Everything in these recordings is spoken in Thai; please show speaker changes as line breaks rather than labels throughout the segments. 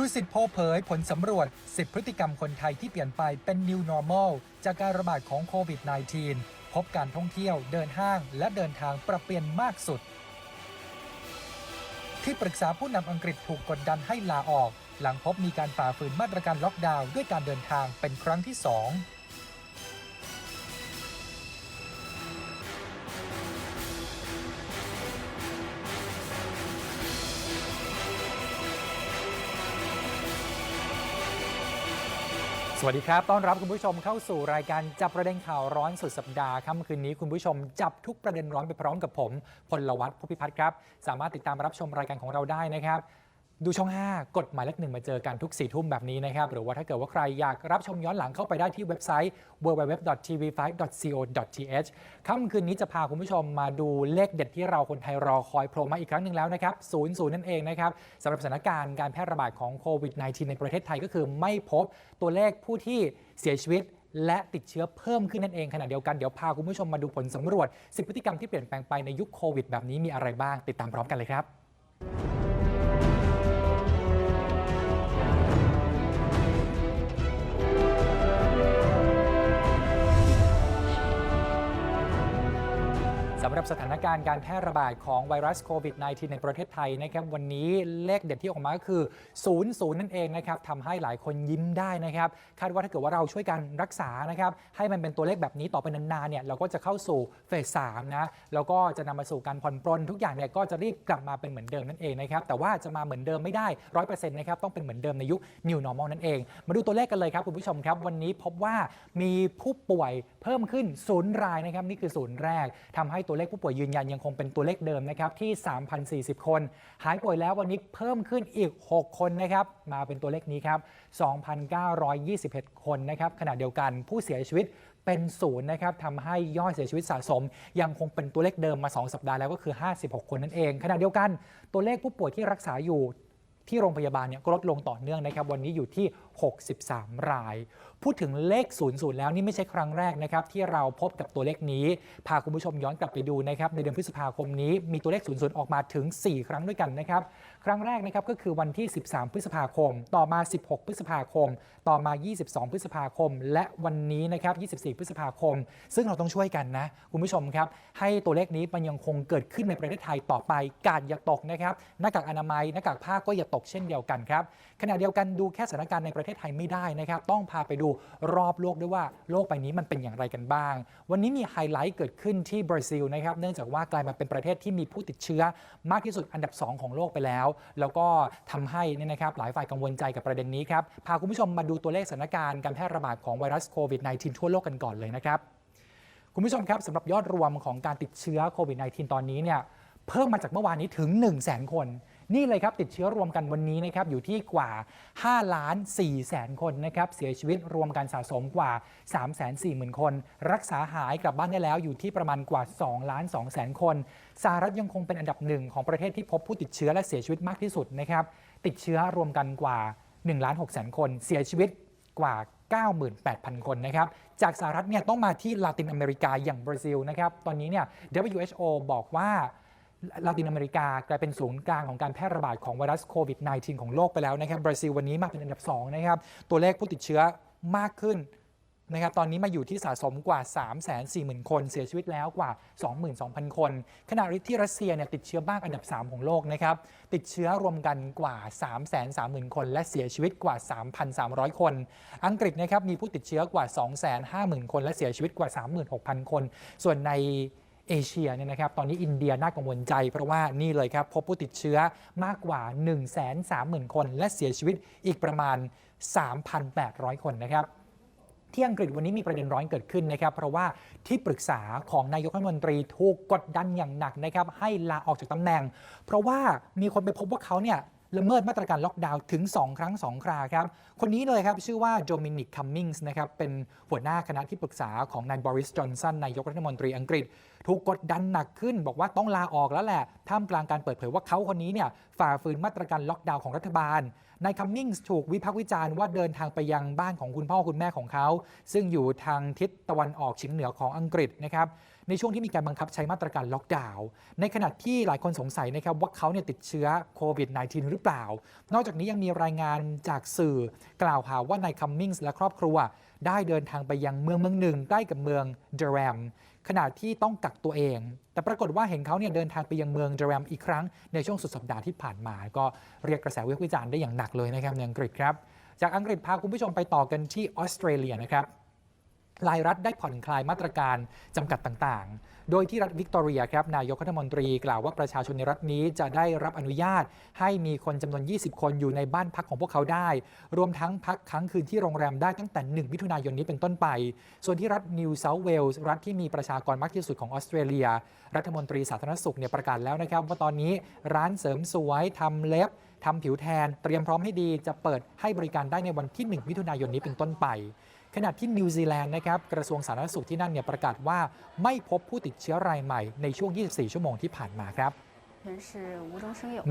ดูสิทธิโพเผยผลสำรวจ 10 พฤติกรรมคนไทยที่เปลี่ยนไปเป็น New Normal จากการระบาดของโควิด -19 พบการท่องเที่ยวเดินห้างและเดินทางปรับเปลี่ยนมากสุด ที่ปรึกษาผู้นำอังกฤษถูกกดดันให้ลาออก หลังพบมีการฝ่าฝืนมาตรการล็อกดาวน์ด้วยการเดินทางเป็นครั้งที่ 2 สวัสดีครับ ต้อนรับคุณผู้ชมเข้าสู่รายการจับประเด็นข่าวร้อนสุดสัปดาห์ค่ำคืนนี้คุณผู้ชมจับทุกประเด็นร้อนไปพร้อมกับผม พลวัตผู้พิพัฒน์ครับ สามารถติดตามรับชมรายการของเราได้นะครับ ดูช่อง 5กดหมายเลขหนึ่งมาเจอกันทุก4ทุ่มแบบนี้นะครับ หรือว่าถ้าเกิดว่าใครอยากรับชมย้อนหลังเข้าไปได้ที่เว็บไซต์ www.tv5.co.th ค่ำคืนนี้จะพาคุณผู้ชมมาดูเลขเด็ดที่เราคนไทยรอคอยโผล่มาอีกครั้งหนึ่งแล้วนะครับ0ูนย์นั่นเองนะครับสำหรับสถานการณ์การแพร่ระบาดของโควิด -19 ในประเทศไทยก็คือไม่พบตัวเลขผู้ที่เสียชีวิตและติดเชื้อเพิ่มขึ้นนั่นเองขณะเดียวกันเดี๋ยวพาคุณผู้ชมมาดูผลสำรวจ10พฤติกรรมที่เปลี่ยนแปลงไปในยุคโควิดแบบนี้มีอะไรบ้าง ติดตามพร้อมกันเลยครับ หรับสถานการณ์การแพร่ระบาดของไวรัสโควิด -19 ในประเทศไทยนะครับวันนี้เลขเด็ดที่ออกมาก็คือ 00 นั่นเองนะครับทำให้หลายคนยิ้มได้นะครับ คาดว่าถ้าเกิดว่าเราช่วยกันรักษานะครับ ให้มันเป็นตัวเลขแบบนี้ต่อไปนานๆเนี่ยเราก็จะเข้าสู่เฟส3นะแล้วก็จะนำมาสู่การผ่อนปรนทุกอย่างเนี่ยก็จะรีบกลับมาเป็นเหมือนเดิมนั่นเองนะครับแต่ว่าจะมาเหมือนเดิมไม่ได้ร้อยเปอร์เซ็นต์นะครับต้องเป็นเหมือนเดิมในยุค New Normal นั่นเอง มาดูตัวเลขกันเลยครับคุณผู้ชมครับ วันนี้พบว่ามีผู้ป่วยเพิ่มขึ้นศูนย์รายนะครับนี่คือศูนย์แรกทำให้ตัวเลขผู้ป่วยยืนยันยังคงเป็นตัวเลขเดิมนะครับที่ 3,040 คน หายป่วยแล้ววันนี้เพิ่มขึ้นอีก 6 คนนะครับมาเป็นตัวเลขนี้ครับ 2,921 คนนะครับขณะเดียวกันผู้เสียชีวิตเป็นศูนย์นะครับทำให้ยอดเสียชีวิตสะสม ยังคงเป็นตัวเลขเดิมมา 2 สัปดาห์แล้วก็คือ 56 คนนั่นเอง ขณะเดียวกันตัวเลขผู้ป่วยที่รักษาอยู่ที่โรงพยาบาลเนี่ยก็ลดลงต่อเนื่องนะครับ วันนี้อยู่ที่ 63 ราย พูดถึงเลข 00 แล้วนี่ไม่ใช่ครั้งแรกนะครับที่เราพบกับตัวเลขนี้ พาคุณผู้ชมย้อนกลับไปดูนะครับในเดือนพฤษภาคมนี้มีตัวเลข 00 ออกมาถึง 4 ครั้งด้วยกันนะครับครั้งแรกนะครับก็คือวันที่ 13 พฤษภาคม ต่อมา 16 พฤษภาคม ต่อมา 22 พฤษภาคม และวันนี้นะครับ24 พฤษภาคม ซึ่งเราต้องช่วยกันนะคุณผู้ชมครับให้ตัวเลขนี้มันยังคงเกิดขึ้นในประเทศไทยต่อไปกาดอย่าตกนะครับหน้ากากอนามัยหน้ากากผ้าก็อย่าตกเช่นเดียวกันครับขณะเดียวกันดูแค่สถานการณ์ในประเทศไทยไม่ได้นะครับต้องพาไปดูรอบโลกด้วยว่าโลกใบนี้มันเป็นอย่างไรกันบ้าง วันนี้มีไฮไลท์เกิดขึ้นที่บราซิลนะครับเนื่องจากว่ากลายมาเป็นประเทศที่มีผู้ติดเชื้อมากที่สุดอันดับ 2 ของโลกไปแล้ว แล้วก็ทำให้นี่นะครับหลายฝ่ายกังวลใจกับประเด็นนี้ครับพาคุณผู้ชมมาดูตัวเลขสถานการณ์การแพร่ระบาดของไวรัสโควิด -19 ทั่วโลกกันก่อนเลยนะครับคุณผู้ชมครับสำหรับยอดรวมของการติดเชื้อโควิด -19 ตอนนี้เนี่ยเพิ่มมาจากเมื่อวานนี้ถึง 1 0 0 0 0แสนคน นี่เลยครับติดเชื้อรวมกันวันนี้นะครับอยู่ที่กว่า5ล้าน4แสนคนนะครับเสียชีวิตรวมกันสะสมกว่า 3 4 0 0 0 0 คน รักษาหายกลับบ้านได้แล้วอยู่ที่ประมาณกว่า2ล้าน2แสนคนสหรัฐยังคงเป็นอันดับหนึ่งของประเทศที่พบผู้ติดเชื้อและเสียชีวิตมากที่สุดนะครับติดเชื้อรวมกันกว่า1ล้าน6แสนคน เสียชีวิตกว่า 98,000 คนนะครับ จากสหรัฐเนี่ยต้องมาที่ลาตินอเมริกาอย่างบราซิลนะครับ ตอนนี้เนี่ย WHO บอกว่า ลาตินอเมริกากลายเป็นศูนย์กลางของการแพร่ระบาดของไวรัสโควิด -19 ของโลกไปแล้วนะครับ บราซิลวันนี้มาเป็นอันดับ2นะครับ ตัวเลขผู้ติดเชื้อมากขึ้นนะครับ ตอนนี้มาอยู่ที่สะสมกว่า 340,000 คน เสียชีวิตแล้วกว่า 22,000 คน ขณะที่รัสเซียเนี่ยติดเชื้อมากอันดับ 3 ของโลกนะครับ ติดเชื้อรวมกันกว่า 330,000 คน และเสียชีวิตกว่า 3,300 คน อังกฤษนะครับมีผู้ติดเชื้อกว่า 250,000 คน และเสียชีวิตกว่า 36,000 คน ส่วนใน เอเชียเนี่ยนะครับตอนนี้อินเดียน่ากังวลใจ เพราะว่านี่เลยครับพบผู้ติดเชื้อมากกว่า 130,000 คน และเสียชีวิตอีกประมาณ 3,800 คนนะครับที่อังกฤษวันนี้มีประเด็นร้อนเกิดขึ้นนะครับ เพราะว่าที่ปรึกษาของนายกรัฐมนตรีถูกกดดันอย่างหนักนะครับ ให้ลาออกจากตำแหน่ง เพราะว่ามีคนไปพบว่าเขาเนี่ย ละเมิดมาตรการล็อกดาวน์ถึง 2 ครั้ง 2 คราครับ คนนี้เลยครับ ชื่อว่าโดมินิกคัมมิงส์นะครับ เป็นหัวหน้าคณะที่ปรึกษาของนายบริสจอนสันนายกรัฐมนตรีอังกฤษ ถูกกดดันหนักขึ้น บอกว่าต้องลาออกแล้วแหละท่ามกลางการเปิดเผยว่าเขาคนนี้เนี่ยฝ่าฝืนมาตรการล็อกดาวน์ของรัฐบาลนายคัมมิงส์ถูกวิพากษ์วิจารณ์ว่าเดินทางไปยังบ้านของคุณพ่อคุณแม่ของเขา ซึ่งอยู่ทางทิศตะวันออกเฉียงเหนือของอังกฤษนะครับ ในช่วงที่มีการบังคับใช้มาตรการล็อกดาวน์ในขณะที่หลายคนสงสัยนะครับว่าเขาเนี่ยติดเชื้อโควิด -19 หรือเปล่า นอกจากนี้ยังมีรายงานจากสื่อกล่าวหาว่านายคัมมิงส์และครอบครัว ได้เดินทางไปยังเมืองเมืองหนึ่งใกล้กับเมืองเดรมขณะที่ต้องกักตัวเอง แต่ปรากฏว่าเห็นเขาเนี่ยเดินทางไปยังเมืองเดรมอีกครั้งในช่วงสุดสัปดาห์ที่ผ่านมา ก็เรียกกระแสวิพากษ์วิจารณ์ได้อย่างหนักเลยนะครับในอังกฤษครับ จากอังกฤษพาคุณผู้ชมไปต่อกันที่ออสเตรเลียนะครับ หลายรัฐได้ผ่อนคลายมาตรการจำกัดต่างๆ โดยที่รัฐวิกตอเรียครับนายกรัฐมนตรีกล่าวว่าประชาชนในรัฐนี้จะได้รับอนุญาต ให้มีคนจำนวน 20 คนอยู่ในบ้านพักของพวกเขาได้ รวมทั้งพักค้างคืนที่โรงแรมได้ตั้งแต่ 1 มิถุนายนนี้เป็นต้นไป ส่วนที่รัฐนิวเซาท์เวลส์รัฐที่มีประชากรมากที่สุดของออสเตรเลีย รัฐมนตรีสาธารณสุขเนี่ยประกาศแล้วนะครับว่าตอนนี้ร้านเสริมสวยทำเล็บทำผิวแทน เตรียมพร้อมให้ดีจะเปิดให้บริการได้ในวันที่ 1 มิถุนายนนี้เป็นต้นไป ขณะที่นิวซีแลนด์นะครับกระทรวงสาธารณสุขที่นั่นเนี่ยประกาศว่าไม่พบผู้ติดเชื้อรายใหม่ในช่วง 24 ชั่วโมงที่ผ่านมาครับ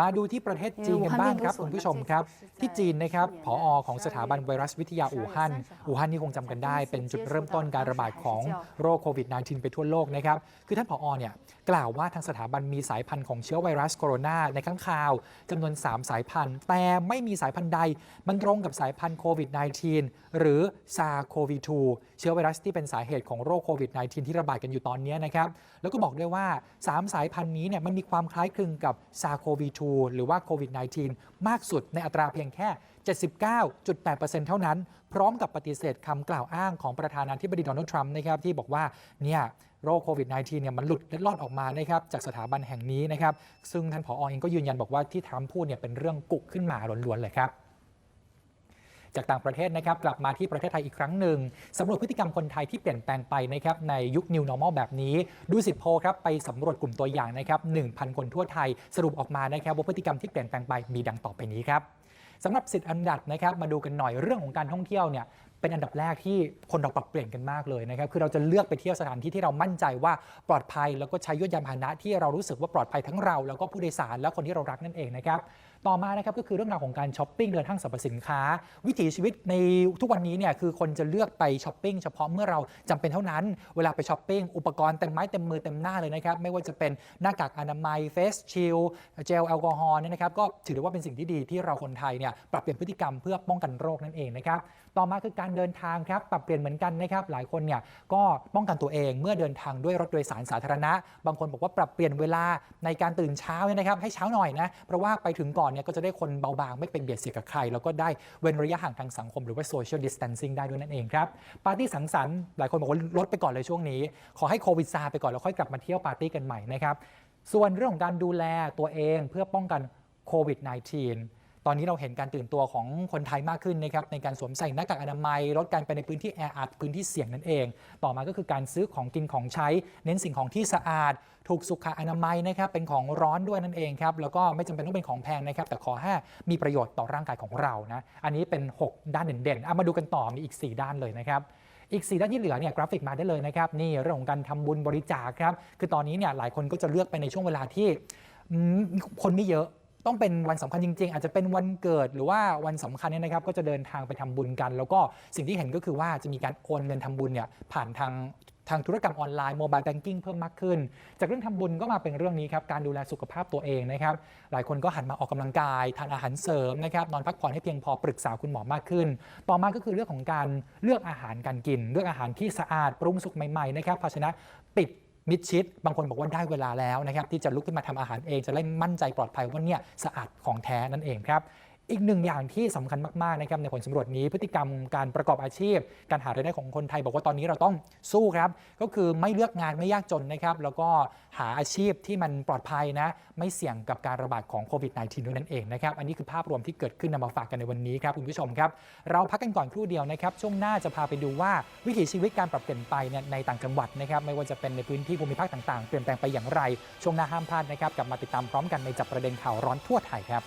มาดูที่ประเทศจีนกันบ้างครับคุณผู้ชมครับ ที่จีนนะครับผอของสถาบันไวรัสวิทยาอู่ฮั่นอู่ฮั่นนี่คงจำกันได้ เป็นจุดเริ่มต้นการระบาดของโรคโควิด -19 ไปทั่วโลกนะครับคือท่านผอเนี่ยกล่าวว่าทางสถาบันมีสายพันธุ์ของเชื้อไวรัสโคโรนาในข้างคาวจำนวน 3 สายพันธุ์ แต่ไม่มีสายพันธุ์ใด มันตรงกับสายพันธุ์โควิด -19 หรือซาโควี2เชื้อไวรัสที่เป็นสาเหตุของโรคโควิด -19 ที่ระบาดกันอยู่ตอนนี้นะครับแล้วก็บอกด้วยว่า 3 สายพันธุ์นี้เนี่ยมันมีความคล้ายคลึงกับซาโควี2หรือว่าโควิด -19 มากสุดในอัตราเพียงแค่ 79.8%เท่านั้น พร้อมกับปฏิเสธคำกล่าวอ้างของประธานาธิบดีโดนัลด์ทรัมป์นะครับที่บอกว่าเนี่ยโรคโควิด -19 เนี่ยมันหลุดเล็ดลอดออกมานะครับจากสถาบันแห่งนี้นะครับ ซึ่งท่านผอเองก็ยืนยันบอกว่าที่ทรัมป์พูดเนี่ยเป็นเรื่องกุขึ้นมาล้วนๆเลยครับ จากต่างประเทศนะครับกลับมาที่ประเทศไทยอีกครั้งหนึ่งสำรวจพฤติกรรมคนไทยที่เปลี่ยนแปลงไปนะครับในยุค New Normal แบบนี้ ดูสิโพครับไปสำรวจกลุ่มตัวอย่างนะครับ1,000 คนทั่วไทยสรุปออกมานะครับว่าพฤติกรรมที่เปลี่ยนแปลงไปมีดังต่อไปนี้ครับสำหรับสิทธิ์อันดับนะครับมาดูกันหน่อยเรื่องของการท่องเที่ยวเนี่ยเป็นอันดับแรกที่คนเราปรับเปลี่ยนกันมากเลยนะครับคือเราจะเลือกไปเที่ยวสถานที่ที่เรามั่นใจว่าปลอดภัย แล้วก็ใช้ยวดยานพาหนะที่เรารู้สึกว่าปลอดภัยทั้งเรา แล้วก็ผู้โดยสารและคนที่เรารักนั่นเองนะครับ ต่อมานะครับก็คือเรื่องราวของการช้อปปิ้งเดินห้างสรรพสินค้า วิถีชีวิตในทุกวันนี้เนี่ยคือคนจะเลือกไปช้อปปิ้งเฉพาะเมื่อเราจำเป็นเท่านั้น เวลาไปช้อปปิ้งอุปกรณ์เต็มไม้เต็มมือเต็มหน้าเลยนะครับไม่ว่าจะเป็นหน้ากากอนามัยเฟสชิลเจลแอลกอฮอล์เนี่ยนะครับก็ถือได้ว่าเป็นสิ่งที่ดีที่เราคนไทยเนี่ยปรับเปลี่ยนพฤติกรรมเพื่อป้องกันโรคนั่นเองนะครับ ต่อมาคือการเดินทางครับปรับเปลี่ยนเหมือนกันนะครับหลายคนเนี่ยก็ป้องกันตัวเองเมื่อเดินทางด้วยรถโดยสารสาธารณะ บางคนบอกว่าปรับเปลี่ยนเวลาในการตื่นเช้าเนี่ยนะครับให้เช้าหน่อยนะเพราะว่าไปถึงก่อนเนี่ยก็จะได้คนเบาบางไม่เป็นเบียดเสียกับใคร แล้วก็ได้เว้นระยะห่างทางสังคมหรือว่า social distancing ได้ด้วยนั่นเองครับปาร์ตี้สังสรรค์หลายคนบอกว่าลดไปก่อนเลยช่วงนี้ ขอให้โควิดซาไปก่อนแล้วค่อยกลับมาเที่ยวปาร์ตี้กันใหม่นะครับส่วนเรื่องของการดูแลตัวเองเพื่อป้องกันโควิด -19 ตอนนี้เราเห็นการตื่นตัวของคนไทยมากขึ้นนะครับในการสวมใส่หน้ากากอนามัยลดการไปในพื้นที่แออัดพื้นที่เสี่ยงนั่นเอง ต่อมาก็คือการซื้อของกินของใช้ เน้นสิ่งของที่สะอาด ถูกสุขอนามัยนะครับเป็นของร้อนด้วยนั่นเองครับแล้วก็ไม่จำเป็นต้องเป็นของแพงนะครับแต่ขอให้มีประโยชน์ต่อร่างกายของเรานะอันนี้เป็น 6 ด้านเด่นๆเอามาดูกันต่อมีอีก 4 ด้านเลยนะครับอีก4ด้านที่เหลือเนี่ยกราฟิกมาได้เลยนะครับนี่เรื่องของการทำบุญบริจาคครับคือตอนนี้เนี่ยหลายคนก็จะเลือกไปในช่วงเวลาที่คนไม่เยอะ ต้องเป็นวันสำคัญจริง ๆ อาจจะเป็นวันเกิดหรือว่าวันสำคัญเนี่ยนะครับ ก็จะเดินทางไปทำบุญกัน แล้วก็สิ่งที่เห็นก็คือว่าจะมีการโอนเงินทำบุญเนี่ยผ่านทางทางธุรกรรมออนไลน์โมบายแบงกิ้งเพิ่มมากขึ้น จากเรื่องทำบุญก็มาเป็นเรื่องนี้ครับ การดูแลสุขภาพตัวเองนะครับ หลายคนก็หันมาออกกำลังกาย ทานอาหารเสริมนะครับ นอนพักผ่อนให้เพียงพอปรึกษาคุณหมอมากขึ้น ต่อมาก็คือเรื่องของการเลือกอาหารการกิน เลือกอาหารที่สะอาดปรุงสุกใหม่ๆนะครับภาชนะปิด มิดชิด บางคนบอกว่าได้เวลาแล้วนะครับที่จะลุกขึ้นมาทำอาหารเองจะได้มั่นใจปลอดภัยว่าเนี่ยสะอาดของแท้นั่นเองครับ อีกหนึ่งอย่างที่สำคัญมากๆนะครับในผลสำรวจนี้พฤติกรรมการประกอบอาชีพ การหารายได้ของคนไทย บอกว่าตอนนี้เราต้องสู้ครับ ก็คือไม่เลือกงานไม่ยากจนนะครับ แล้วก็หาอาชีพที่มันปลอดภัยนะ ไม่เสี่ยงกับการระบาดของโควิด -19 ด้วยนั่นเองนะครับ อันนี้คือภาพรวมที่เกิดขึ้นนำมาฝากกันในวันนี้ครับคุณผู้ชมครับ เราพักกันก่อนครู่เดียวนะครับ ช่วงหน้าจะพาไปดูว่าวิถีชีวิตการปรับเปลี่ยนไปเนี่ยในต่างจังหวัดนะครับ ไม่ว่าจะเป็นในพื้นที่ภูมิภาคต่างๆ เปลี่ยนแปลงไปอย่างไร ช่วงหน้าห้ามพลาดนะครับกลับมาติดตามพร้อมกันในจับประเด็นข่าวร้อนทั่วไทยครับ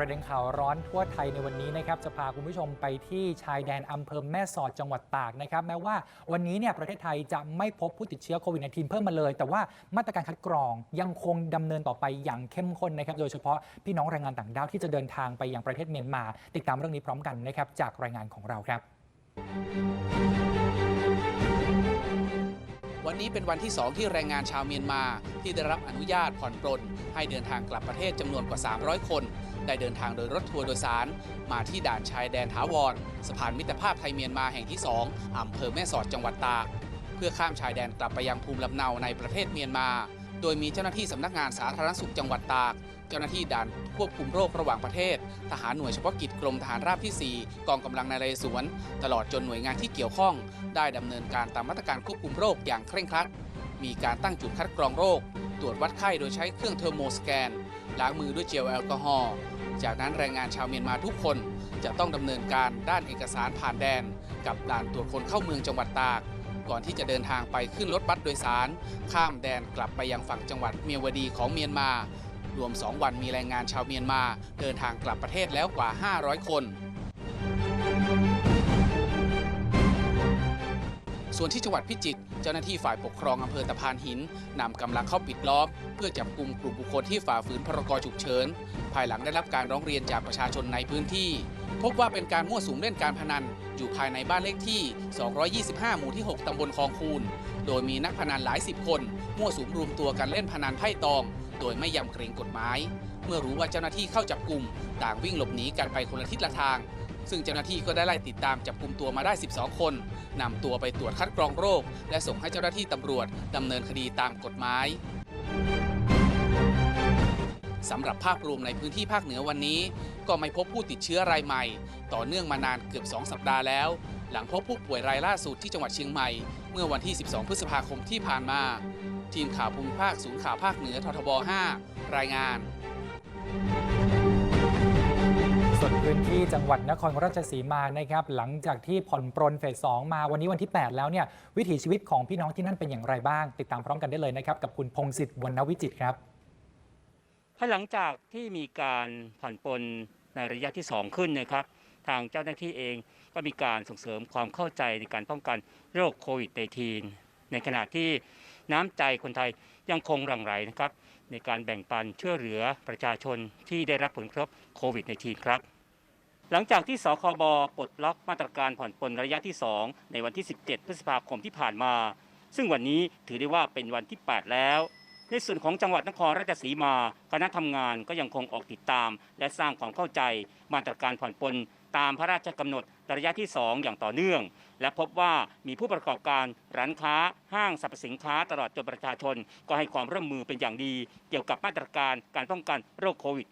ประเด็นข่าวร้อนทั่วไทยในวันนี้นะครับจะพาคุณผู้ชมไปที่ชายแดนอำเภอแม่สอดจังหวัดตากนะครับแม้ว่าวันนี้เนี่ยประเทศไทยจะไม่พบผู้ติดเชื้อโควิด -19 เพิ่มมาเลย แต่ว่ามาตรการคัดกรองยังคงดำเนินต่อไปอย่างเข้มข้นนะครับโดยเฉพาะพี่น้องแรงงานต่างด้าวที่จะเดินทางไปยังประเทศเมียนมา ติดตามเรื่องนี้พร้อมกันนะครับจากรายงานของเราครับ
วันนี้เป็นวันที่ 2 ที่แรงงานชาวเมียนมา ที่ได้รับอนุญาตผ่อนปลนให้เดินทางกลับประเทศจำนวนกว่า 300 คน ได้เดินทางโดยรถทัวร์โดยสาร มาที่ด่านชายแดนถาวรสะพานมิตรภาพไทยเมียนมาแห่งที่ 2อำเภอแม่สอดจังหวัดตากเพื่อข้ามชายแดนกลับไปยังภูมิลำเนาในประเทศเมียนมา โดยมีเจ้าหน้าที่สำนักงานสาธารณสุขจังหวัดตาก เจ้าหน้าที่ด่านควบคุมโรคระหว่างประเทศ ทหารหน่วยเฉพาะกิจกรมทหารราบที่ 4 กองกำลังนเรศวร ตลอดจนหน่วยงานที่เกี่ยวข้อง ได้ดำเนินการตามมาตรการควบคุมโรคอย่างเคร่งครัด มีการตั้งจุดคัดกรองโรค ตรวจวัดไข้โดยใช้เครื่องเทอร์โมสแกน ล้างมือด้วยเจลแอลกอฮอล์จากนั้นแรงงานชาวเมียนมาทุกคนจะต้องดำเนินการด้านเอกสารผ่านแดน กับด่านตรวจคนเข้าเมืองจังหวัดตาก ก่อนที่จะเดินทางไปขึ้นรถบัสโดยสาร ข้ามแดนกลับไปยังฝั่งจังหวัดเมียวดีของเมียนมา รวม 2 วันมีแรงงานชาวเมียนมา เดินทางกลับประเทศแล้วกว่า 500 คน ส่วนที่จังหวัดพิจิตรเจ้าหน้าที่ฝ่ายปกครองอำเภอตะพานหินนำกำลังเข้าปิดล้อม เพื่อจับกลุ่มกลุ่มบุคคลที่ฝ่าฝืนพรกฉุกเฉิน ภายหลังได้รับการร้องเรียนจากประชาชนในพื้นที่ พบว่าเป็นการมั่วสุมเล่นการพนัน อยู่ภายในบ้านเลขที่ 225 หมู่ที่ 6 ตำบลคลองคูน โดยมีนักพนันหลายสิบคน มั่วสุมรวมตัวกันเล่นพนันไพ่ตอง โดยไม่ยำเกรงกฎหมาย เมื่อรู้ว่าเจ้าหน้าที่เข้าจับกลุ่มต่างวิ่งหลบหนีกันไปคนละทิศละทาง ซึ่งเจ้าหน้าที่ก็ได้ไล่ติดตามจับกลุ่มตัวมาได้ 12 คนนำตัวไปตรวจคัดกรองโรค และส่งให้เจ้าหน้าที่ตำรวจดำเนินคดีตามกฎหมายสำหรับภาพรวมในพื้นที่ภาคเหนือวันนี้ ก็ไม่พบผู้ติดเชื้อรายใหม่ ต่อเนื่องมานานเกือบ 2 สัปดาห์แล้ว หลังพบผู้ป่วยรายล่าสุดที่จังหวัดเชียงใหม่ เมื่อวันที่ 12 พฤษภาคมที่ผ่านมา ทีมข่าวภูมิภาคศูนย์ข่าวภาคเหนือททบ 5 รายงาน
ส่วนพื้นที่จังหวัดนครราชสีมานะครับหลังจากที่ผ่อนปรนเฟส2มาวันนี้วันที่ 8 แล้วเนี่ยวิถีชีวิตของพี่น้องที่นั่นเป็นอย่างไรบ้าง ติดตามพร้อมกันได้เลยนะครับกับคุณพงศิษฐ์วรรณวิจิตรครับ
ภายหลังจากที่มีการผ่อนปลนในระยะที่ 2 ขึ้นนะครับ ทางเจ้าหน้าที่เอง ก็มีการส่งเสริมความเข้าใจในการป้องกันโรคโควิด -19 ในขณะที่น้ำใจคนไทยยังคงหลั่งไหลนะครับ ในการแบ่งปันช่วยเหลือประชาชนที่ได้รับผลกระทบโควิด -19 ครับ หลังจากที่สคบปลดล็อกมาตรการผ่อนปลนระยะที่ 2 ในวันที่ 17 พฤษภาคมที่ผ่านมา ซึ่งวันนี้ถือได้ว่าเป็นวันที่ 8 แล้วในส่วนของจังหวัดนครราชสีมา คณะทำงานก็ยังคงออกติดตาม และสร้างความเข้าใจมาตรการผ่อนปลน ตามพระราชกำหนดระยะที่ 2 อย่างต่อเนื่อง และพบว่ามีผู้ประกอบการร้านค้าห้างสรรพสินค้าตลอดจนประชาชน ก็ให้ความร่วมมือเป็นอย่างดี เกี่ยวกับมาตรการการป้องกันโรคโควิด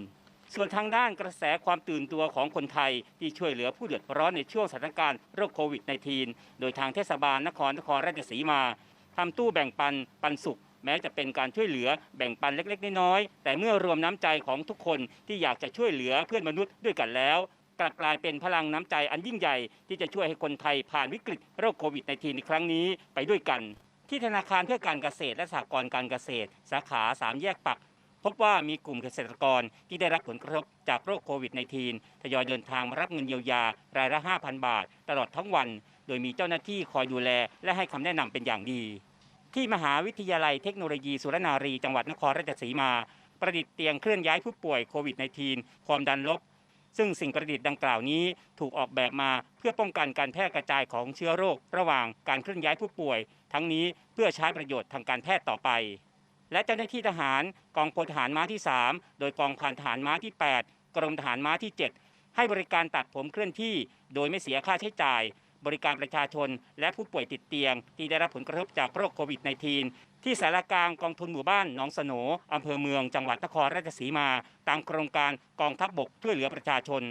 -19 ส่วนทางด้านกระแสความตื่นตัวของคนไทย ที่ช่วยเหลือผู้เดือดร้อนในช่วงสถานการณ์โรคโควิด -19 โดยทางเทศบาลนครนครราชสีมาทำตู้แบ่งปันปันสุข แม้จะเป็นการช่วยเหลือแบ่งปันเล็ก ๆ น้อยๆแต่เมื่อรวมน้ำใจของทุกคนที่อยากจะช่วยเหลือเพื่อนมนุษย์ด้วยกันแล้ว กลับกลายเป็นพลังน้ำใจอันยิ่งใหญ่ ที่จะช่วยให้คนไทยผ่านวิกฤตโรคโควิด -19 ในครั้งนี้ไปด้วยกัน ที่ธนาคารเพื่อการเกษตรและสหกรณ์การเกษตร สาขา 3 แยกปัก พบว่ามีกลุ่มเกษตรกรที่ได้รับผลกระทบจากโรคโควิด -19 ทยอยเดินทางมารับเงินเยียวยารายละ 5,000 บาท ตลอดทั้งวัน โดยมีเจ้าหน้าที่คอยดูแล และให้คำแนะนำเป็นอย่างดี ที่มหาวิทยาลัยเทคโนโลยีสุรนารีจังหวัดนครราชสีมา ประดิษฐ์เตียงเคลื่อนย้ายผู้ป่วยโควิด -19 ความดันลบ ซึ่งสิ่งประดิษฐ์ดังกล่าวนี้ถูกออกแบบมาเพื่อป้องกันการแพร่กระจายของเชื้อโรค ระหว่างการเคลื่อนย้ายผู้ป่วย ทั้งนี้เพื่อใช้ประโยชน์ทางการแพทย์ต่อไป และเจ้าหน้าที่ทหารกองพลทหารม้าที่ 3 โดยกองพันทหารม้าที่ 8 กรมทหารม้าที่ 7 ให้บริการตัดผมเคลื่อนที่ โดยไม่เสียค่าใช้จ่าย บริการประชาชนและผู้ป่วยติดเตียง ที่ได้รับผลกระทบจากโรคโควิด -19 ที่สารกลางกองทุนหมู่บ้านหนองสโหนอำเภอเมืองจังหวัดนครราชสีมา ตามโครงการกองทัพบบกช่วยเหลือประชาชน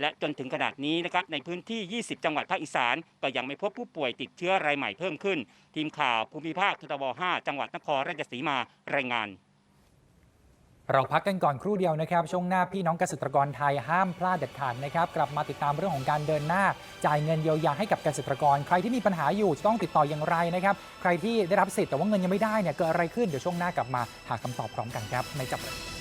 และจนถึงขนาดนี้นะครับในพื้นที่ 20 จังหวัดภาคอีสาน ก็ยังไม่พบผู้ป่วยติดเชื้อรายใหม่เพิ่มขึ้น ทีมข่าวภูมิภาคททบ5จังหวัดนครราชสีมารายงาน
เราพักกันก่อนครู่เดียวนะครับ ช่วงหน้าพี่น้องเกษตรกรไทยห้ามพลาดเด็ดขาดนะครับ กลับมาติดตามเรื่องของการเดินหน้า จ่ายเงินเยียวยาให้กับเกษตรกร ใครที่มีปัญหาอยู่จะต้องติดต่ออย่างไรนะครับ ใครที่ได้รับสิทธิ์แต่ว่าเงินยังไม่ได้เนี่ยเกิดอะไรขึ้นเดี๋ยวช่วงหน้ากลับมาหาคำตอบพร้อมกันครับในจับเลย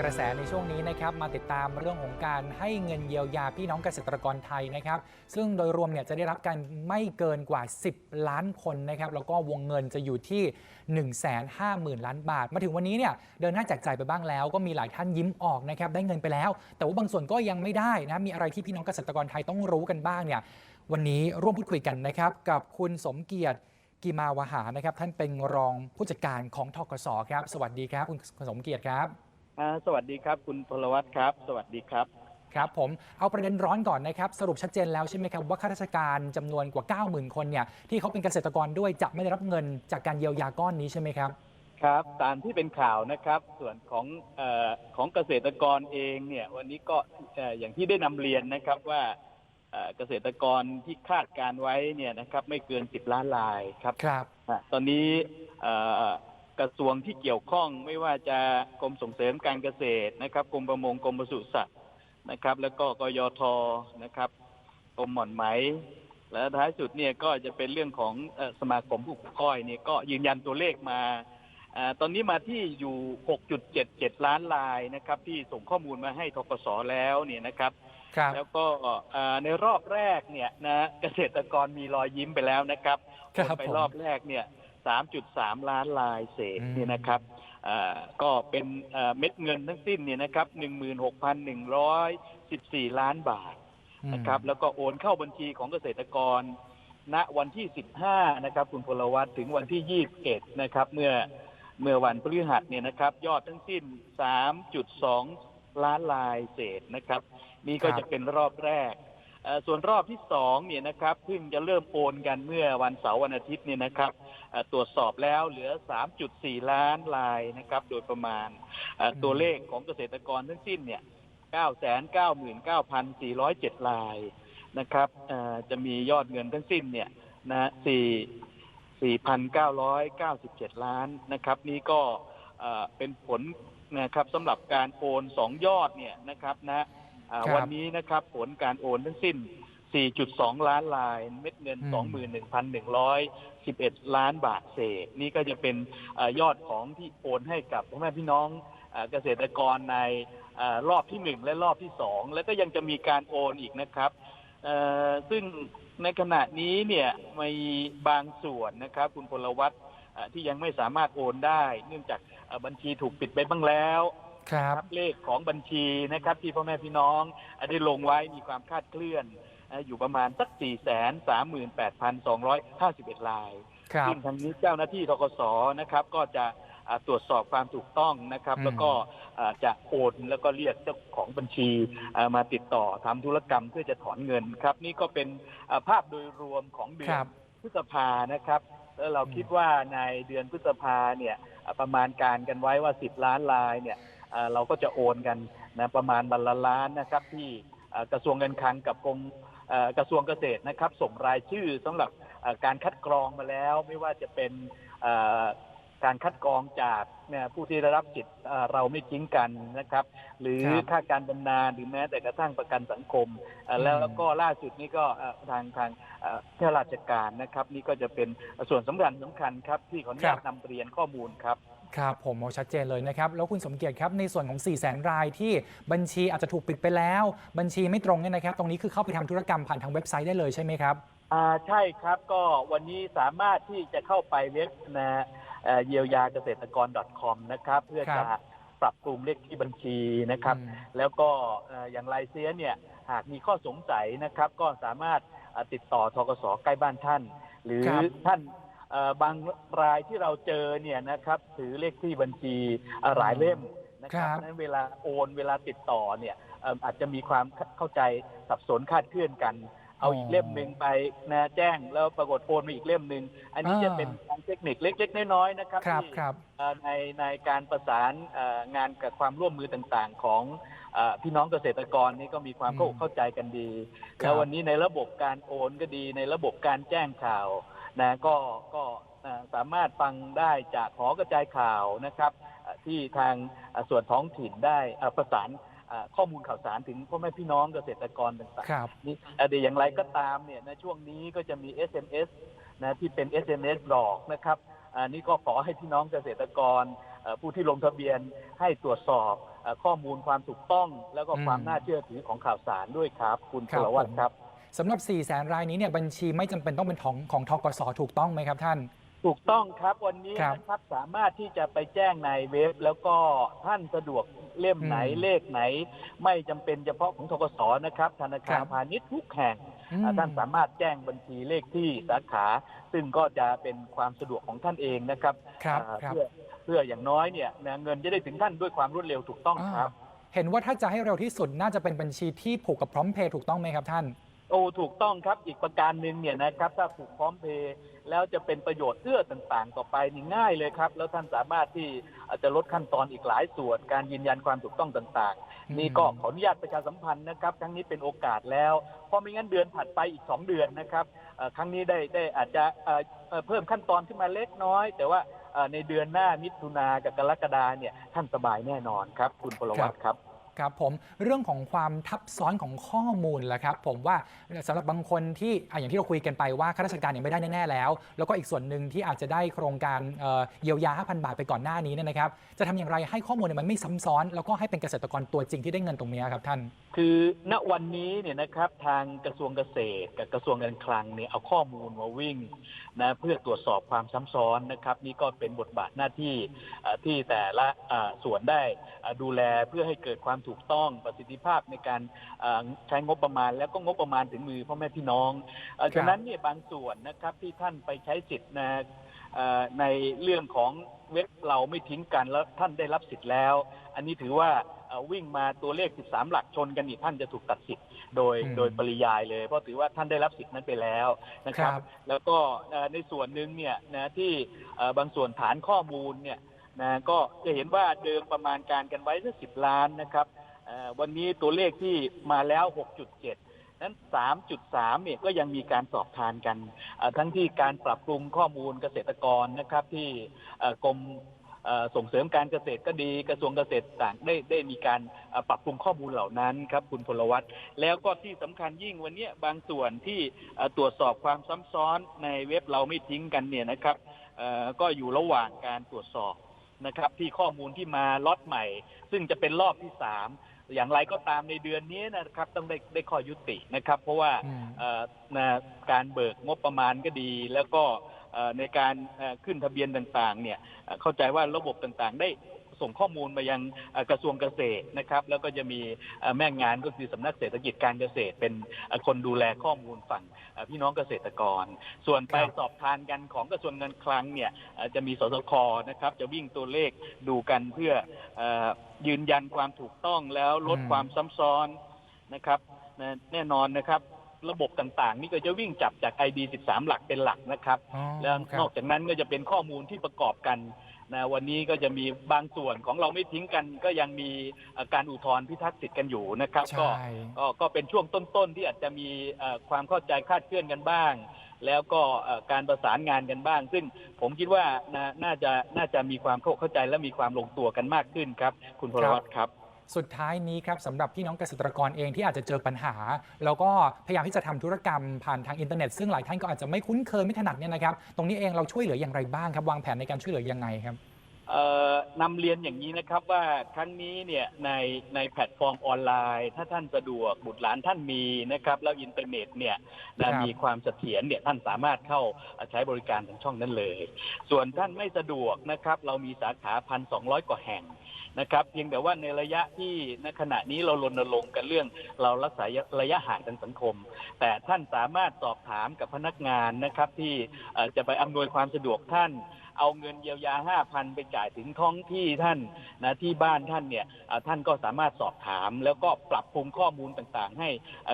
กระแสในช่วงนี้นะครับมาติดตามเรื่องของการให้เงินเยียวยาพี่น้องเกษตรกรไทยนะครับซึ่งโดยรวมเนี่ยจะได้รับการไม่เกินกว่า 10 ล้านคนนะครับแล้วก็วงเงินจะอยู่ที่ 150,000 ล้านบาท มาถึงวันนี้เนี่ยเดินหน้าแจกจ่ายไปบ้างแล้ว ก็มีหลายท่านยิ้มออกนะครับได้เงินไปแล้ว แต่ว่าบางส่วนก็ยังไม่ได้นะมีอะไรที่พี่น้องเกษตรกรไทยต้องรู้กันบ้างเนี่ยวันนี้ร่วมพูดคุยกันนะครับกับคุณสมเกียรติกีมาวหานะครับท่านเป็นรองผู้จัดการของทกสครับสวัสดีครับคุณคุณสมเกียรติครับ
อ่าสวัสดีครับ คุณพลวัตครับ สวัสดีครับ
ครับผมเอาประเด็นร้อนก่อนนะครับ สรุปชัดเจนแล้วใช่ไหมครับ ว่าข้าราชการจำนวนกว่า 90,000 คนเนี่ยที่เขาเป็นเกษตรกรด้วยจะไม่ได้รับเงินจากการเยียวยาก้อนนี้ใช่ไหมครับ
ครับตามที่เป็นข่าวนะครับ ส่วนของเออของเกษตรกรเองเนี่ย วันนี้ก็เอ่ออย่างที่ได้นำเรียนนะครับว่าเอ่อเกษตรกรที่คาดการไว้เนี่ยนะครับ ไม่เกิน 10 ล้านรายครับ
ครับ
อะตอนนี้เอ่อ กระทรวงที่เกี่ยวข้องไม่ว่าจะกรมส่งเสริมการเกษตรนะครับกรมประมงกรมปศุสัตว์นะครับ แล้วก็กยทนะครับกรมหม่อนไหม และท้ายสุดเนี่ยก็จะเป็นเรื่องของเอ่อสมาคมผู้ปกครองเนี่ยก็ยืนยันตัวเลขมาอาตอนนี้มาที่อยู่ 6.77 ล้านลายนะครับ ที่ส่งข้อมูลมาให้ทกสแล้วเนี่ยนะครับ
ครับ
แล้วก็อ่าในรอบแรกเนี่ยนะเกษตรกรมีรอยยิ้มไปแล้วนะครับ
ครับ
ไป
ผม
รอบแรกเนี่ย 3.3 ล้านลายเศษ
อืม
เนี่ยนะครับอ่าก็เป็นอ่าเม็ดเงินทั้งสิ้นเนี่ยนะครับ16,114 ล้านบาทนะครับแล้วก็โอนเข้าบัญชีของเกษตรกร ณวันที่ 15 นะครับ คุณพลวัตถึงวันที่ 21 นะครับ เมื่อเมื่อวันพฤหัสเนี่ยนะครับ ยอดทั้งสิ้น 3.2 ล้านลายเศษนะครับ นี่ก็
ครับ
จะเป็นรอบแรกเอ่อ ส่วนรอบที่สองเนี่ยนะครับเพิ่งจะเริ่มโอนกันเมื่อวันเสาร์วันอาทิตย์เนี่ยนะครับตรวจสอบแล้วเหลือ 3.4 ล้านลายนะครับ โดยประมาณตัวเลขของเกษตรกรทั้งสิ้นเนี่ย 999,407 ลายนะครับจะมียอดเงินทั้งสิ้นเนี่ยนะ4 4,997 ล้านนะครับ นี่ก็เป็นผลนะครับสำหรับการโอนสองยอดเนี่ยนะครับนะ วันนี้นะครับผลการโอนทั้งสิ้น 4.2 ล้านลาย เม็ดเงิน
อืม
21,111 ล้านบาทเศษ นี่ก็จะเป็นเออยอดของที่โอนให้กับพ่อแม่พี่น้องเอ่อเกษตรกรในเออรอบที่หนึ่งและรอบที่สองแล้วก็ยังจะมีการโอนอีกนะครับเอ่อซึ่งในขณะนี้เนี่ยมีบางส่วนนะครับ คุณพลวัตเอ่อที่ยังไม่สามารถโอนได้ เนื่องจากเอ่อบัญชีถูกปิดไปบ้างแล้ว
ครับ
ครับ เลขของบัญชีนะครับที่พ่อแม่พี่น้องอะได้ลงไว้มีความคลาดเคลื่อนอะอยู่ประมาณสัก 4 3 3 8 2 5 1 ลาย
ครับ
ซึ่งทางนี้เจ้าหน้าที่ทกสนะครับ ก็จะอะตรวจสอบความถูกต้องนะครับ
อืม
แล้วก็อะจะโอนแล้วก็เรียกเจ้าของบัญชีอะมาติดต่อทำธุรกรรมเพื่อจะถอนเงินครับ นี่ก็เป็นอะภาพโดยรวมของเดื
ค
อน
รับ
พฤษภานะครับแล้วเรา
อืม
คิดว่าในเดือนพฤษภาเนี่ยอะประมาณการกันไว้ว่า 10 ล้านลายเนี่ย เอ่อเราก็จะโอนกันนะประมาณบัลละล้านนะครับ ที่เอ่อกระทรวงการคลังกับกรมเอ่อกระทรวงเกษตรนะครับ ส่งรายชื่อสำหรับเอ่อการคัดกรองมาแล้ว ไม่ว่าจะเป็นเอ่อการคัดกรองจากเนี่ยผู้ที่ได้รับสิทธิ์เอ่อเราไม่ทิ้งกันนะครับ หรือ
ครับ
ค่าการบำนาญหรือแม้แต่กระทั่งประกันสังคมเอ่อแล้ว
อืม
ก็ล่าสุดนี้ก็เอ่อทางทางเอ่อข้าราชการนะครับ นี่ก็จะเป็นส่วนสำคัญสำคัญครับ ที่ขออนุญาตนำเรียนข้อมูลครับ
ครับผมเอาชัดเจนเลยนะครับ แล้วคุณสมเกียรติครับ ในส่วนของ 4 0 0แสนรายที่บัญชีอาจจะถูกปิดไปแล้ว บัญชีไม่ตรงเนี่ยนะครับ ตรงนี้คือเข้าไปทำธุรกรรมผ่านทางเว็บไซต์ได้เลยใช่ไหมครับ
อ่าใช่ครับก็วันนี้สามารถที่จะเข้าไปเว็บนะเอ่อเยียวยาเกษตรกร .com นะครับเพื่อ
ครั
จะ
บ
ปรับปรุงเลขที่บัญชีนะครับ
อืม
แล้วก็เอ่ออย่างไรเสียเนี่ยหากมีข้อสงสัยนะครับ ก็สามารถเอ่อติดต่อทกสใกล้บ้านท่าน หรือ
ครับ
ท่านเอ่อ บางรายที่เราเจอเนี่ยนะครับถือเลขที่บัญชีเอ่อหลายเล่มนะครับ
ครับ
นั้นเวลาโอนเวลาติดต่อเนี่ยเอิ่มอาจจะมีความเข้าใจสับสนคลาดเคลื่อนกัน เอาอีกเล่มหนึ่งไปนะแจ้งแล้วปรากฏโอนมาอีกเล่มหนึ่งอันนี้
อ่า
จะเป็นการเทคนิคเล็ก ๆ น้อยๆนะครับ
ครับ
ที่
ครับ
เอ่อในในการประสานเอ่องานกับความร่วมมือต่างๆของเออพี่น้องเกษตรกรนี่ก็มีความเข้า
อืม
เข้าใจกันดี
ครับ
แล้ววันนี้ในระบบการโอนก็ดีในระบบการแจ้งข่าว นะก็ก็เอ่อสามารถฟังได้จากหอกระจายข่าวนะครับเอ่อที่ทางเอ่อส่วนท้องถิ่นได้เอ่อประสานเอ่อข้อมูลข่าวสารถึงพ่อแม่พี่น้องเกษตรกรต่างๆ
ครับ
นี่เอ่อเดี๋ยวอย่างไรก็ตามเนี่ยในช่วงนี้ก็จะมี SMS นะที่เป็น SMS หลอกนะครับอันนี้ก็ขอให้พี่น้องเกษตรกรเอ่ออ่อผู้ที่ลงทะเบียนให้ตรวจสอบเอ่อข้อมูลความถูกต้อง แล้วก็ความ
อืม
น่าเชื่อถือของข่าวสารด้วยครับ คุณ
ค
พ
รับ
ลวัต
ผม
ครับ
สำหรับ 4 0 0แสนรายนี้เนี่ยบัญชีไม่จำเป็นต้องเป็นของของทกสถูกต้องไหมครับท่าน
ถูกต้องครับวันนี้
ครับ
นะครับสามารถที่จะไปแจ้งในเว็บ แล้วก็ท่านสะดวกเล่มไหน
อืม
เลขไหน ไม่จำเป็นเฉพาะของทกสนะครับธนาคาร
ครับ
พาณิชย์ทุกแห่ง
อืม
อ่าท่านสามารถแจ้งบัญชีเลขที่สาขา ซึ่งก็จะเป็นความสะดวกของท่านเองนะครับ
ครับ
อ่า
ครับ
เพื่อเพื่ออย่างน้อยเนี่ยนะเงินจะได้ถึงท่านด้วยความรวดเร็วถูกต้องครับ
เห็นว่าถ้าจะให้เร็วที่สุดน่าจะเป็นบัญชีที่ผูกกับพร้อมเพย์ถูกต้องไหมครับท่าน
โอ้ถูกต้องครับอีกประการหนึ่งเนี่ยนะครับถ้าผูกพร้อมเพย์แล้วจะเป็นประโยชน์เอื้อต่างๆ ต่อไปนี่ง่ายเลยครับ แล้วท่านสามารถที่อาจจะลดขั้นตอนอีกหลายส่วน การยืนยันความถูกต้องต่างๆ นี่ก็ขออนุญาตประชาสัมพันธ์นะครับ ครั้งนี้เป็นโอกาสแล้ว เพราะไม่งั้นเดือนถัดไปอีก 2 เดือนนะครับครั้งนี้ได้ได้อาจจะเพิ่มขั้นตอนขึ้นมาเล็กน้อย แต่ว่าในเดือนหน้ามิถุนากับกรกฎาเนี่ยท่านสบายแน่นอนครับ คุณพลวัตครับ
ครับผมเรื่องของความทับซ้อนของข้อมูลแหละครับผมว่าสำหรับบางคนที่อะอย่างที่เราคุยกันไปว่าข้าราชการเนี่ยไม่ได้แน่ๆแล้ว แล้วก็อีกส่วนหนึ่งที่อาจจะได้โครงการเยียวยา 5,000 บาทไปก่อนหน้านี้เนี่ยนะครับ จะทำอย่างไรให้ข้อมูลเนี่ยมันไม่ซ้ำซ้อน แล้วก็ให้เป็นเกษตรกรตัวจริงที่ได้เงินตรงเนี้ยครับท่าน
คือณวันนี้เนี่ยนะครับทางกระทรวงเกษตร กับกระทรวงการคลังเนี่ยเอาข้อมูลมาวิ่งนะเพื่อตรวจสอบความซ้ำซ้อนนะครับ นี่ก็เป็นบทบาทหน้าที่เอ่อที่แต่ละเอ่อส่วนได้เอ่อดูแลเพื่อให้เกิดความถูกต้องประสิทธิภาพในการเอ่อใช้งบประมาณ แล้วก็งบประมาณถึงมือพ่อแม่พี่น้องเอ่อ
ครับ
ฉะนั้นเนี่ยบางส่วนนะครับที่ท่านไปใช้สิทธิ์นะเอ่อในเรื่องของเว็บเราไม่ทิ้งกันแล้วท่านได้รับสิทธิ์แล้ว อันนี้ถือว่าเอ่อ วิ่งมาตัวเลข 13 หลักชนกันอีกท่านจะถูกตัดสิทธิ์โดย
อืม
โดยปริยายเลย เพราะถือว่าท่านได้รับสิทธิ์นั้นไปแล้วนะครับ
ครับ
แล้วก็เอ่อในส่วนหนึ่งเนี่ยนะที่เอ่อบางส่วนฐานข้อมูลเนี่ยนะก็จะเห็นว่าเดิมประมาณการกันไว้สักสิบล้านนะครับเอ่อวันนี้ตัวเลขที่มาแล้ว 6.7นั้น 3.3 เนี่ยก็ยังมีการสอบทานกันเอ่อทั้งที่การปรับปรุงข้อมูลเกษตรกรนะครับที่เอ่อกรมเอ่อ ส่งเสริมการเกษตรก็ดีกระทรวงเกษตรต่างได้ได้มีการเอ่อปรับปรุงข้อมูลเหล่านั้นครับคุณพลวัตแล้วก็ที่สำคัญยิ่งวันเนี้ยบางส่วนที่เอ่อตรวจสอบความซ้ำซ้อนในเว็บเราไม่ทิ้งกันเนี่ยนะครับเอ่อก็อยู่ระหว่างการตรวจสอบนะครับที่ข้อมูลที่มาล็อตใหม่ ซึ่งจะเป็นรอบที่สามอย่างไรก็ตามในเดือนนี้นะครับต้องได้ได้ข้อยุตินะครับ เพราะว่า
อืม
เอ่อนะการเบิกงบประมาณก็ดีแล้วก็เอ่อ ในการเอ่อขึ้นทะเบียนต่างๆเนี่ยเอ่อเข้าใจว่าระบบต่างๆ ได้ส่งข้อมูลมายังเอ่อกระทรวงเกษตรนะครับ แล้วก็จะมีเอ่อแม่งานก็คือสำนักเศรษฐกิจการเกษตร เป็นเอ่อคนดูแลข้อมูลฝั่งเอ่อพี่น้องเกษตรกร ส่วนไป
ครับ
สอบทานกันของกระทรวงเงินคลังเนี่ยเอ่อจะมีสสคนะครับ จะวิ่งตัวเลขดูกันเพื่อเอ่อยืนยันความถูกต้องแล้วลด
อืม
ความซ้ำซ้อนนะครับนะแน่นอนนะครับ ระบบต่างๆ นี่ก็จะวิ่งจับจาก ID 13 หลักเป็นหลักนะครับ
อ๋อ
แล้ว
ครั
นอบกจากนั้นก็จะเป็นข้อมูลที่ประกอบกันนะวันนี้ก็จะมีบางส่วนของเราไม่ทิ้งกัน ก็ยังมีเอ่อการอุทธรณ์พิทักษ์สิทธิ์กันอยู่นะครับก็
ใช่
ก็ก็เป็นช่วงต้นๆที่อาจจะมีเอ่อความเข้าใจคลาดเคลื่อนกันบ้าง แล้วก็เอ่อการประสานงานกันบ้าง ซึ่งผมคิดว่านาน่าจะน่าจะมีความเข้าใจและมีความลงตัวกันมากขึ้นครับ คุณพลวัตครับ
สุดท้ายนี้ครับสำหรับพี่น้องเกษตรกรเองที่อาจจะเจอปัญหา แล้วก็พยายามที่จะทำธุรกรรมผ่านทางอินเทอร์เน็ตซึ่งหลายท่านก็อาจจะไม่คุ้นเคยไม่ถนัดเนี่ยนะครับ ตรงนี้เองเราช่วยเหลืออย่างไรบ้างครับ วางแผนในการช่วยเหลือยังไงครับ
เอ่อนำเรียนอย่างนี้นะครับว่าครั้งนี้เนี่ยในในแพลตฟอร์มออนไลน์ ถ้าท่านสะดวกบุตรหลานท่านมีนะครับแล้วอินเทอร์เน็ตเนี่ยนะครับมีความเสถียรเนี่ยท่านสามารถเข้าใช้บริการทางช่องนั้นเลย ส่วนท่านไม่สะดวกนะครับเรามีสาขาพันสองกว่าแห่ง นะครับเพียงแต่ว่าในระยะที่ณขณะนี้เรารณรงค์กันเรื่อง เรารักษาระยะห่างทางสังคม แต่ท่านสามารถสอบถามกับพนักงานนะครับที่จะไปอำนวยความสะดวกท่านเอาเงินเยียวยา5,000ไปจ่ายถึงท้องที่ท่านนะที่บ้านท่านเนี่ยท่านก็สามารถสอบถาม แล้วก็ปรับปรุงข้อมูลต่างๆ ให้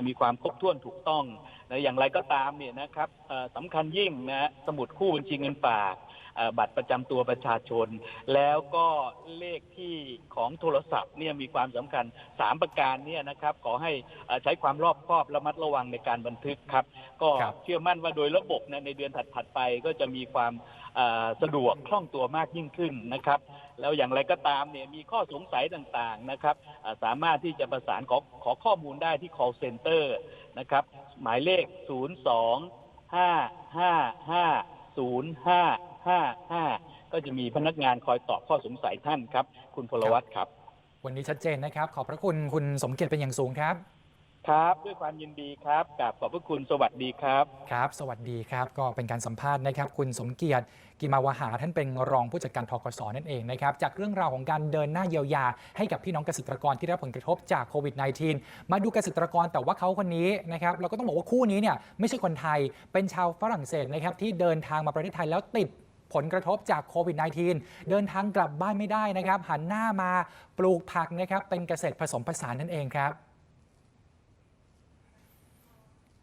มีความครบถ้วนถูกต้องนะอย่างไรก็ตามเนี่ยนะครับสำคัญยิ่งนะสมุดคู่บัญชีเงินฝาก บัตรประจำตัวประชาชน แล้วก็เลขที่ของโทรศัพท์เนี่ยมีความสำคัญ 3 ประการเนี่ยนะครับขอให้เอ่อใช้ความรอบคอบระมัดระวังในการบันทึกครับ ก็
ครับ
เชื่อมั่นว่าโดยระบบนะในเดือนถัดๆไปก็จะมีความเอ่อสะดวกคล่องตัวมากยิ่งขึ้นนะครับ แล้วอย่างไรก็ตามเนี่ยมีข้อสงสัยต่างๆนะครับอ่าสามารถที่จะประสานขอขอข้อมูลได้ที่ call center นะครับ หมายเลข 0 2 5 5 5 0 5 5 5 ก็จะมีพนักงานคอยตอบข้อสงสัยท่านครับ คุณพลวัตครับ
วันนี้ชัดเจนนะครับ ขอบพระคุณคุณสมเกียรติเป็นอย่างสูงครับ
ครับ ด้วยความยินดีครับกราบขอบพระคุณสวัสดีครับ
ครับ สวัสดีครับ ก็เป็นการสัมภาษณ์นะครับ คุณสมเกียรติกิมาวหาท่านเป็นรองผู้จัดการทกสนั่นเองนะครับ จากเรื่องราวของการเดินหน้าเยียวยา ให้กับพี่น้องเกษตรกรที่ได้รับผลกระทบจากโควิด -19 มาดูเกษตรกรแต่ว่าเขาคนนี้นะครับเราก็ต้องบอกว่าคู่นี้เนี่ยไม่ใช่คนไทยเป็นชาวฝรั่งเศสนะครับที่เดินทางมาประเทศไทยแล้วติด ผลกระทบจากโควิด -19 เดินทางกลับบ้านไม่ได้นะครับ หันหน้ามาปลูกผักนะครับ เป็นเกษตรผสมผสานนั่นเองครับ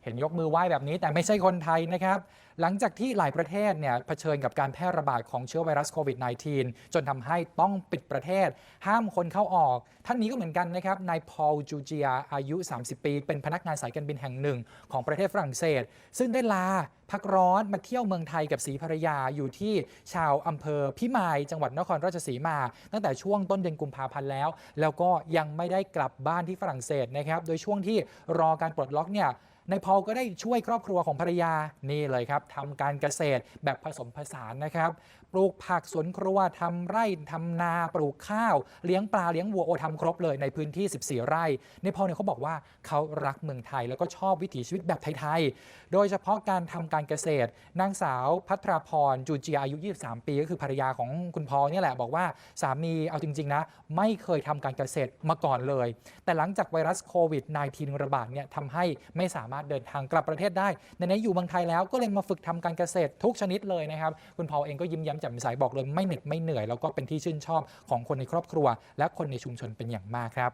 เห็นยกมือไหว้แบบนี้แต่ไม่ใช่คนไทยนะครับ หลังจากที่หลายประเทศเนี่ยเผชิญกับการแพร่ระบาดของเชื้อไวรัสโควิด -19 จนทำให้ต้องปิดประเทศ ห้ามคนเข้าออก ท่านนี้ก็เหมือนกันนะครับนายพอลจูเจียอายุ 30 ปี เป็นพนักงานสายการบินแห่งหนึ่ง ของประเทศฝรั่งเศส ซึ่งได้ลาพักร้อนมาเที่ยวเมืองไทยกับสีภรรยาอยู่ที่ชาวอำเภอพิมาย จังหวัดนครราชสีมา ตั้งแต่ช่วงต้นเดือนกุมภาพันธ์แล้ว แล้วก็ยังไม่ได้กลับบ้านที่ฝรั่งเศสนะครับโดยช่วงที่รอการปลดล็อกเนี่ย นายพอลก็ได้ช่วยครอบครัวของภรรยานี่เลยครับทำการเกษตรแบบผสมผสานนะครับ ปลูกผักสวนครัวทำไร่ทำนาปลูกข้าว เลี้ยงปลาเลี้ยงวัวโอทำครบเลยในพื้นที่ 14 ไร่ในายพอลเนี่ยเขาบอกว่าเขารักเมืองไทยแล้วก็ชอบวิถีชีวิตแบบไทยๆ โดยเฉพาะการทำการเกษตร นางสาวพัทราพรจูเจียอายุ 23 ปีก็คือภรรยาของคุณพอลเนี่ยแหละบอกว่าสามีเอาจริงๆนะไม่เคยทำการเกษตรมาก่อนเลย แต่หลังจากไวรัสโควิด -19 ระบาดเนี่ยทำให้ไม่สามารถเดินทางกลับประเทศได้ในนี้อยู่เมืองไทยแล้วก็เลยมาฝึกทำการเกษตรทุกชนิดเลยนะครับคุณพอเองก็ยิ้มย้มแจ่มใสบอกเลยไม่เหน็ดไม่เหนื่อยแล้วก็เป็นที่ชื่นชอบของคนในครอบครัว และคนในชุมชนเป็นอย่างมากครับ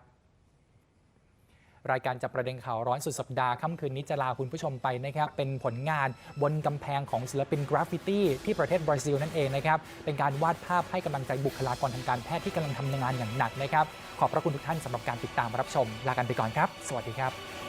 รายการจับประเด็นข่าวร้อนสุดสัปดาห์ค่ำคืนนี้จะลาคุณผู้ชมไปนะครับเป็นผลงานบนกำแพงของศิลปินกราฟฟิตี้ที่ประเทศบราซิลนั่นเองนะครับเป็นการวาดภาพให้กำลังใจบุคลากรทางการแพทย์ที่กำลังทำงานอย่างหนักนะครับ ขอบพระคุณทุกท่านสำหรับการติดตามรับชม ลากันไปก่อนครับ สวัสดีครับ